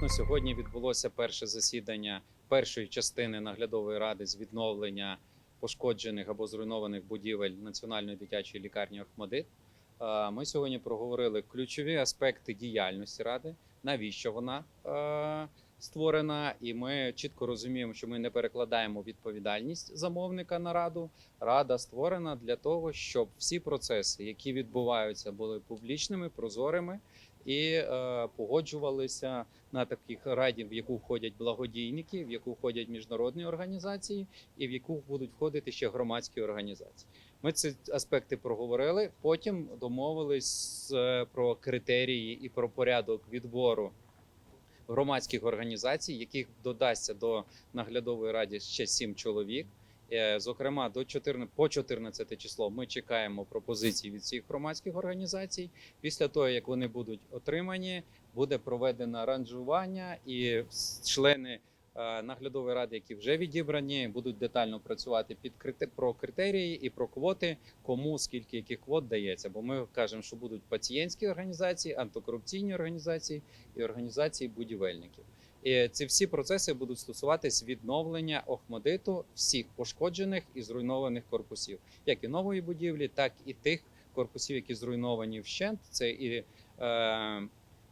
Наступно сьогодні відбулося перше засідання першої частини наглядової ради з відновлення пошкоджених або зруйнованих будівель Національної дитячої лікарні Охмадит. Ми сьогодні проговорили ключові аспекти діяльності ради, навіщо вона створена, і ми чітко розуміємо, що ми не перекладаємо відповідальність замовника на раду. Рада створена для того, щоб всі процеси, які відбуваються, були публічними, прозорими і е, погоджувалися на таких раді, в яку входять благодійники, в яку входять міжнародні організації, і в яку будуть входити ще громадські організації. Ми ці аспекти проговорили. Потім домовились е, про критерії і про порядок відбору громадських організацій, яких додасться до наглядової ради ще сім чоловік. Е, Зокрема, до 14, по 14 число ми чекаємо пропозиції від всіх громадських організацій. Після того, як вони будуть отримані, буде проведено ранжування, і члени е, наглядової ради, які вже відібрані, будуть детально працювати під про критерії і про квоти, кому скільки яких квот дається. Бо ми кажемо, що будуть пацієнтські організації, антикорупційні організації і організації будівельників. І ці всі процеси будуть стосуватись відновлення Охмадиту всіх пошкоджених і зруйнованих корпусів, як і нової будівлі, так і тих корпусів, які зруйновані вщент. Це і е,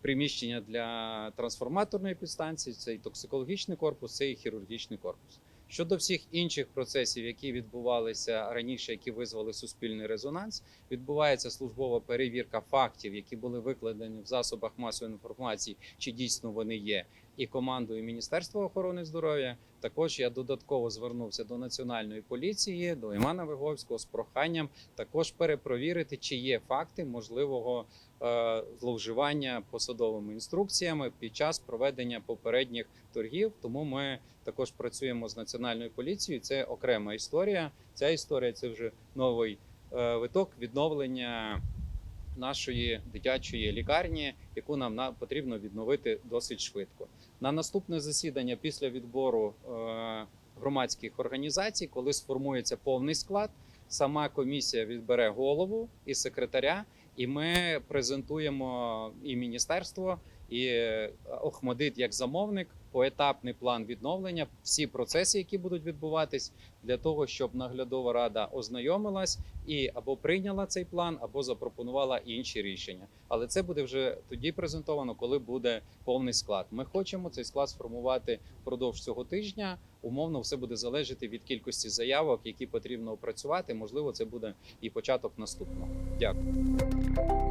приміщення для трансформаторної підстанції, це і токсикологічний корпус, це і хірургічний корпус. Щодо всіх інших процесів, які відбувалися раніше, які визвали суспільний резонанс, відбувається службова перевірка фактів, які були викладені в засобах масової інформації, чи дійсно вони є, і командою Міністерства охорони здоров'я. Також я додатково звернувся до національної поліції, до Імана Виговського з проханням також перепровірити, чи є факти можливого е, зловживання посадовими інструкціями під час проведення попередніх торгів. Тому ми також працюємо з національною поліцією. Це окрема історія. Ця історія це вже новий е, виток відновлення нашої дитячої лікарні, яку нам потрібно відновити досить швидко. На наступне засідання після відбору е, громадських організацій, коли сформується повний склад, сама комісія відбере голову і секретаря, і ми презентуємо і міністерство, і е, Охмадит як замовник поетапний план відновлення, всі процеси, які будуть відбуватись, для того, щоб наглядова рада ознайомилась і або прийняла цей план, або запропонувала інші рішення. Але це буде вже тоді презентовано, коли буде повний склад. Ми хочемо цей склад сформувати впродовж цього тижня. Умовно, все буде залежати від кількості заявок, які потрібно опрацювати. Можливо, це буде і початок наступного. Дякую.